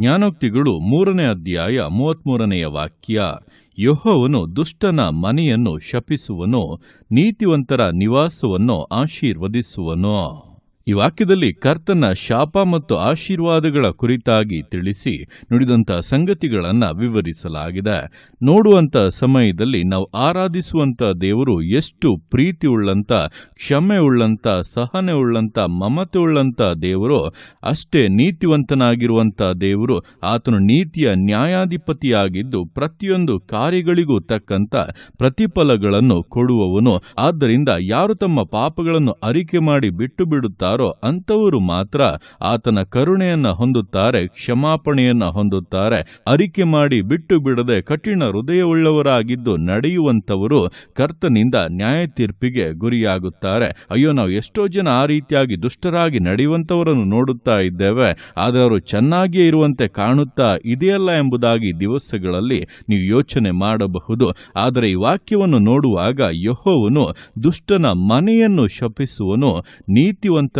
ಜ್ಞಾನೋಕ್ತಿಗಳು ಮೂರನೇ ಅಧ್ಯಾಯ ಮೂವತ್ಮೂರನೆಯ ವಾಕ್ಯ ಯೋಹವನು ದುಷ್ಟನ ಮನೆಯನ್ನು ಶಪಿಸುವನು ನೀತಿವಂತರ ನಿವಾಸವನ್ನು ಆಶೀರ್ವದಿಸುವನು. ಈ ವಾಕ್ಯದಲ್ಲಿ ಕರ್ತನ ಶಾಪ ಮತ್ತು ಆಶೀರ್ವಾದಗಳ ಕುರಿತಾಗಿ ತಿಳಿಸಿ ನುಡಿದಂಥ ಸಂಗತಿಗಳನ್ನು ವಿವರಿಸಲಾಗಿದೆ. ನೋಡುವಂಥ ಸಮಯದಲ್ಲಿ ನಾವು ಆರಾಧಿಸುವಂಥ ದೇವರು ಎಷ್ಟು ಪ್ರೀತಿ ಉಳ್ಳಂಥ ಕ್ಷಮೆ ಉಳ್ಳಂಥ ಸಹನೆ ಉಳ್ಳಂಥ ಮಮತೆ ಉಳ್ಳಂಥ ದೇವರು, ಅಷ್ಟೇ ನೀತಿವಂತನಾಗಿರುವಂಥ ದೇವರು, ಆತನು ನೀತಿಯ ನ್ಯಾಯಾಧಿಪತಿಯಾಗಿದ್ದು ಪ್ರತಿಯೊಂದು ಕಾರ್ಯಗಳಿಗೂ ತಕ್ಕಂಥ ಪ್ರತಿಫಲಗಳನ್ನು ಕೊಡುವವನು. ಆದ್ದರಿಂದ ಯಾರು ತಮ್ಮ ಪಾಪಗಳನ್ನು ಅರಿಕೆ ಮಾಡಿ ಬಿಟ್ಟು ಬಿಡುತ್ತಾರೋ ಅಂಥವರು ಮಾತ್ರ ಆತನ ಕರುಣೆಯನ್ನ ಹೊಂದುತ್ತಾರೆ, ಕ್ಷಮಾಪಣೆಯನ್ನ ಹೊಂದುತ್ತಾರೆ, ಅರಿಕೆ ಮಾಡಿ ಬಿಟ್ಟು ಬಿಡದೆ ಕಠಿಣ ಹೃದಯವುಳ್ಳವರಾಗಿದ್ದು ನಡೆಯುವಂಥವರು ಕರ್ತನಿಂದ ನ್ಯಾಯ ತೀರ್ಪಿಗೆ ಗುರಿಯಾಗುತ್ತಾರೆ. ಅಯ್ಯೋ, ನಾವು ಎಷ್ಟೋ ಜನ ಆ ರೀತಿಯಾಗಿ ದುಷ್ಟರಾಗಿ ನಡೆಯುವಂಥವರನ್ನು ನೋಡುತ್ತಾ ಇದ್ದೇವೆ, ಆದರೆ ಅವರು ಚೆನ್ನಾಗಿಯೇ ಇರುವಂತೆ ಕಾಣುತ್ತಾ ಇದೆಯಲ್ಲ ಎಂಬುದಾಗಿ ದಿವಸಗಳಲ್ಲಿ ನೀವು ಯೋಚನೆ ಮಾಡಬಹುದು. ಆದರೆ ಈ ವಾಕ್ಯವನ್ನು ನೋಡುವಾಗ ಯಹೋವನು ದುಷ್ಟನ ಮನೆಯನ್ನು ಶಪಿಸುವನು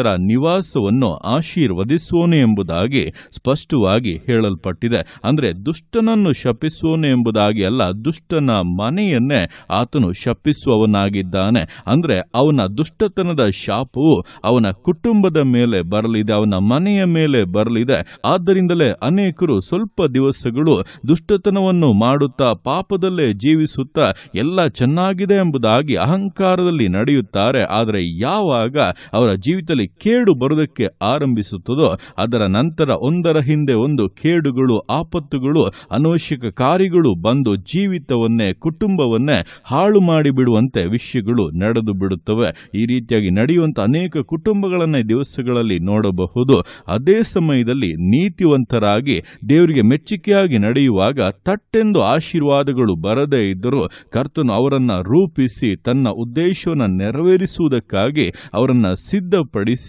ನೀತಿವಂತರ ನಿವಾಸವನ್ನು ಆಶೀರ್ವದಿಸುವನು ಎಂಬುದಾಗಿ ಸ್ಪಷ್ಟವಾಗಿ ಹೇಳಲ್ಪಟ್ಟಿದೆ. ಅಂದರೆ ದುಷ್ಟನನ್ನು ಶಪಿಸುವನು ಎಂಬುದಾಗಿ ಅಲ್ಲ, ದುಷ್ಟನ ಮನೆಯನ್ನೇ ಆತನು ಶಪಿಸುವವನಾಗಿದ್ದಾನೆ. ಅಂದರೆ ಅವನ ದುಷ್ಟತನದ ಶಾಪವು ಅವನ ಕುಟುಂಬದ ಮೇಲೆ ಬರಲಿದೆ, ಅವನ ಮನೆಯ ಮೇಲೆ ಬರಲಿದೆ. ಆದ್ದರಿಂದಲೇ ಅನೇಕರು ಸ್ವಲ್ಪ ದಿವಸಗಳು ದುಷ್ಟತನವನ್ನು ಮಾಡುತ್ತಾ, ಪಾಪದಲ್ಲೇ ಜೀವಿಸುತ್ತಾ ಎಲ್ಲ ಚೆನ್ನಾಗಿದೆ ಎಂಬುದಾಗಿ ಅಹಂಕಾರದಲ್ಲಿ ನಡೆಯುತ್ತಾರೆ. ಆದರೆ ಯಾವಾಗ ಅವರ ಜೀವಿತದಲ್ಲಿ ಕೇಡು ಬರುವುದಕ್ಕೆ ಆರಂಭಿಸುತ್ತದೋ, ಅದರ ನಂತರ ಒಂದರ ಹಿಂದೆ ಒಂದು ಕೇಡುಗಳು, ಆಪತ್ತುಗಳು, ಅನವಶ್ಯಕ ಕಾರ್ಯಗಳು ಬಂದು ಜೀವಿತವನ್ನೇ, ಕುಟುಂಬವನ್ನೇ ಹಾಳು ಮಾಡಿಬಿಡುವಂತೆ ವಿಷಯಗಳು ನಡೆದು ಬಿಡುತ್ತವೆ. ಈ ರೀತಿಯಾಗಿ ನಡೆಯುವಂಥ ಅನೇಕ ಕುಟುಂಬಗಳನ್ನು ದಿವಸಗಳಲ್ಲಿ ನೋಡಬಹುದು. ಅದೇ ಸಮಯದಲ್ಲಿ ನೀತಿವಂತರಾಗಿ ದೇವರಿಗೆ ಮೆಚ್ಚುಗೆಯಾಗಿ ನಡೆಯುವಾಗ ತಟ್ಟೆಂದು ಆಶೀರ್ವಾದಗಳು ಬರದೇ ಇದ್ದರೂ ಕರ್ತನು ಅವರನ್ನು ರೂಪಿಸಿ ತನ್ನ ಉದ್ದೇಶವನ್ನು ನೆರವೇರಿಸುವುದಕ್ಕಾಗಿ ಅವರನ್ನು ಸಿದ್ಧಪಡಿಸಿ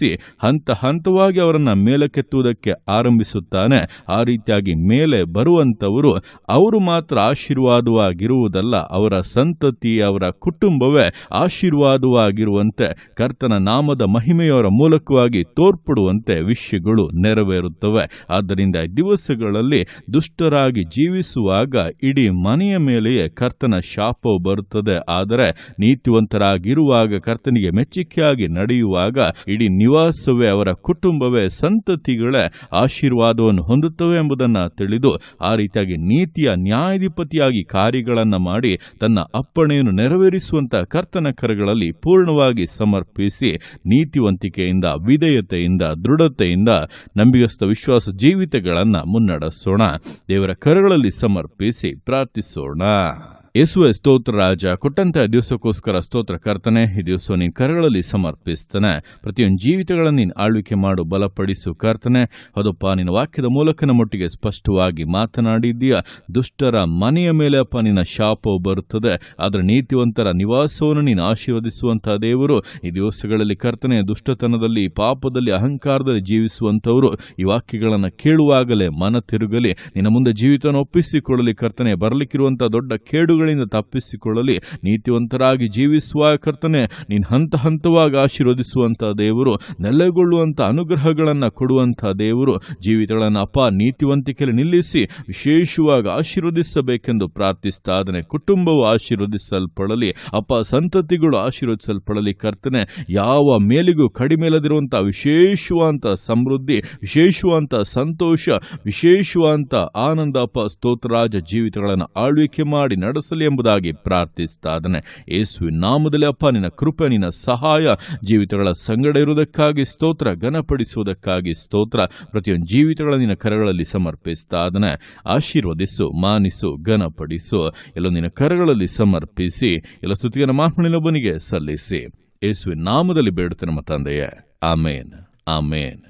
ಹಂತ ಹಂತವಾಗಿ ಅವರನ್ನ ಮೇಲಕ್ಕೆತ್ತುವುದಕ್ಕೆ ಆರಂಭಿಸುತ್ತಾನೆ. ಆ ರೀತಿಯಾಗಿ ಮೇಲೆ ಬರುವಂತವರು ಅವರು ಮಾತ್ರ ಆಶೀರ್ವಾದವಾಗಿರುವುದಲ್ಲ, ಅವರ ಸಂತತಿ, ಅವರ ಕುಟುಂಬವೇ ಆಶೀರ್ವಾದವಾಗಿರುವಂತೆ, ಕರ್ತನ ನಾಮದ ಮಹಿಮೆಯವರ ಮೂಲಕವಾಗಿ ತೋರ್ಪಡುವಂತೆ ವಿಷಯಗಳು ನೆರವೇರುತ್ತವೆ. ಆದ್ದರಿಂದ ದಿವಸಗಳಲ್ಲಿ ದುಷ್ಟರಾಗಿ ಜೀವಿಸುವಾಗ ಇಡೀ ಮನೆಯ ಮೇಲೆಯೇ ಕರ್ತನ ಶಾಪವು ಬರುತ್ತದೆ. ಆದರೆ ನೀತಿವಂತರಾಗಿರುವಾಗ, ಕರ್ತನಿಗೆ ಮೆಚ್ಚುಗೆಯಾಗಿ ನಡೆಯುವಾಗ ಇಡೀ ನಿವಾಸವೇ, ಅವರ ಕುಟುಂಬವೇ ಸಂತತಿಗಳೇ ಆಶೀರ್ವಾದವನ್ನು ಹೊಂದುತ್ತವೆ ಎಂಬುದನ್ನು ತಿಳಿದು ಆ ರೀತಿಯಾಗಿ ನೀತಿಯ ನ್ಯಾಯಾಧಿಪತಿಯಾಗಿ ಕಾರ್ಯಗಳನ್ನು ಮಾಡಿ ತನ್ನ ಅಪ್ಪಣೆಯನ್ನು ನೆರವೇರಿಸುವಂತ ಕರ್ತನ ಕರಗಳಲ್ಲಿ ಪೂರ್ಣವಾಗಿ ಸಮರ್ಪಿಸಿ ನೀತಿವಂತಿಕೆಯಿಂದ, ವಿಧೇಯತೆಯಿಂದ, ದೃಢತೆಯಿಂದ ನಂಬಿಗಸ್ತ ವಿಶ್ವಾಸ ಜೀವಿತಗಳನ್ನು ಮುನ್ನಡೆಸೋಣ. ದೇವರ ಕರಗಳಲ್ಲಿ ಸಮರ್ಪಿಸಿ ಪ್ರಾರ್ಥಿಸೋಣ. ಯೇಸುವೆ ಸ್ತೋತ್ರ, ರಾಜ ಕೊಟ್ಟಂತಹ ದಿವಸಕ್ಕೋಸ್ಕರ ಸ್ತೋತ್ರ, ಕರ್ತನೆ, ಈ ದಿವಸ ನೀನು ಕರಗಳಲ್ಲಿ ಸಮರ್ಪಿಸ್ತಾನೆ. ಪ್ರತಿಯೊಂದು ಜೀವಿತಗಳನ್ನು ನೀನು ಆಳ್ವಿಕೆ ಮಾಡು, ಬಲಪಡಿಸು, ಕರ್ತನೆ. ಅದಪ್ಪ ನಿನ್ನ ವಾಕ್ಯದ ಮೂಲಕ ಮಟ್ಟಿಗೆ ಸ್ಪಷ್ಟವಾಗಿ ಮಾತನಾಡಿದ್ದೀಯ. ದುಷ್ಟರ ಮನೆಯ ಮೇಲೆ ಅಪ್ಪ, ನಿನ್ನ ಶಾಪವು ಬರುತ್ತದೆ. ಅದರ ನೀತಿವಂತರ ನಿವಾಸವನ್ನು ನೀನು ಆಶೀರ್ವದಿಸುವಂತಹ ದೇವರು. ಈ ದಿವಸಗಳಲ್ಲಿ ಕರ್ತನೆ, ದುಷ್ಟತನದಲ್ಲಿ, ಪಾಪದಲ್ಲಿ, ಅಹಂಕಾರದಲ್ಲಿ ಜೀವಿಸುವಂಥವರು, ಈ ವಾಕ್ಯಗಳನ್ನು ಕೇಳುವಾಗಲೇ ಮನ ತಿರುಗಲಿ. ನಿನ್ನ ಮುಂದೆ ಜೀವಿತವನ್ನು ಒಪ್ಪಿಸಿಕೊಳ್ಳಲಿ ಕರ್ತನೆ. ಬರಲಿಕ್ಕಿರುವಂತಹ ದೊಡ್ಡ ಕೇಡುಗಳಿಂದ ತಪ್ಪಿಸಿಕೊಳ್ಳಲಿ. ನೀತಿವಂತರಾಗಿ ಜೀವಿಸುವ ಕರ್ತನೆ, ನೀನು ಹಂತ ಹಂತವಾಗಿ ಆಶೀರ್ವದಿಸುವಂಥ ದೇವರು, ನೆಲೆಗೊಳ್ಳುವಂಥ ಅನುಗ್ರಹಗಳನ್ನು ಕೊಡುವಂಥ ದೇವರು, ಜೀವಿತಗಳನ್ನು ಅಪ ನೀತಿವಂತಿಕೆಯಲ್ಲಿ ನಿಲ್ಲಿಸಿ, ವಿಶೇಷವಾಗಿ ಆಶೀರ್ವದಿಸಬೇಕೆಂದು ಪ್ರಾರ್ಥಿಸ್ತಾ ಕುಟುಂಬವು ಆಶೀರ್ವದಿಸಲ್ಪಡಲಿ, ಅಪ್ಪ ಸಂತತಿಗಳು ಆಶೀರ್ವದಿಸಲ್ಪಡಲಿ ಕರ್ತನೆ. ಯಾವ ಮೇಲಿಗೂ ಕಡಿಮೆಲದಿರುವಂಥ ವಿಶೇಷವಾದಂಥ ಸಮೃದ್ಧಿ, ವಿಶೇಷವಾದಂಥ ಸಂತೋಷ, ವಿಶೇಷವಾದಂಥ ಆನಂದ, ಅಪ್ಪ ಸ್ತೋತ್ರರಾಜ ಜೀವಿತಗಳನ್ನು ಆಳ್ವಿಕೆ ಮಾಡಿ ಎಂಬುದಾಗಿ ಪ್ರಾರ್ಥಿಸ್ತಾ ಯೇಸುವಿ ನಾಮದಲ್ಲಿ ಅಪ್ಪ, ನಿನ್ನ ಕೃಪೆ, ನಿನ್ನ ಸಹಾಯ, ಜೀವಿತಗಳ ಸಂಗಡ ಇರುವುದಕ್ಕಾಗಿ ಸ್ತೋತ್ರ, ಘನಪಡಿಸುವುದಕ್ಕಾಗಿ ಸ್ತೋತ್ರ, ಪ್ರತಿಯೊಂದು ಜೀವಿತಗಳ ನಿನ್ನ ಕರಗಳಲ್ಲಿ ಸಮರ್ಪಿಸ್ತಾ ಆಶೀರ್ವದಿಸು, ಮಾನಿಸು, ಘನಪಡಿಸು, ಎಲ್ಲ ನಿನ್ನ ಕರಗಳಲ್ಲಿ ಸಮರ್ಪಿಸಿ, ಎಲ್ಲ ಸ್ತುತಿಯನ್ನು ಮಾಹಣಿನೊಬ್ಬನಿಗೆ ಸಲ್ಲಿಸಿ. ಯೇಸುವಿನ ನಾಮದಲ್ಲಿ ಬೇಡುತ್ತೆ ನಮ್ಮ ತಂದೆಯೇ. ಆಮೇನ್. ಆಮೇನ್.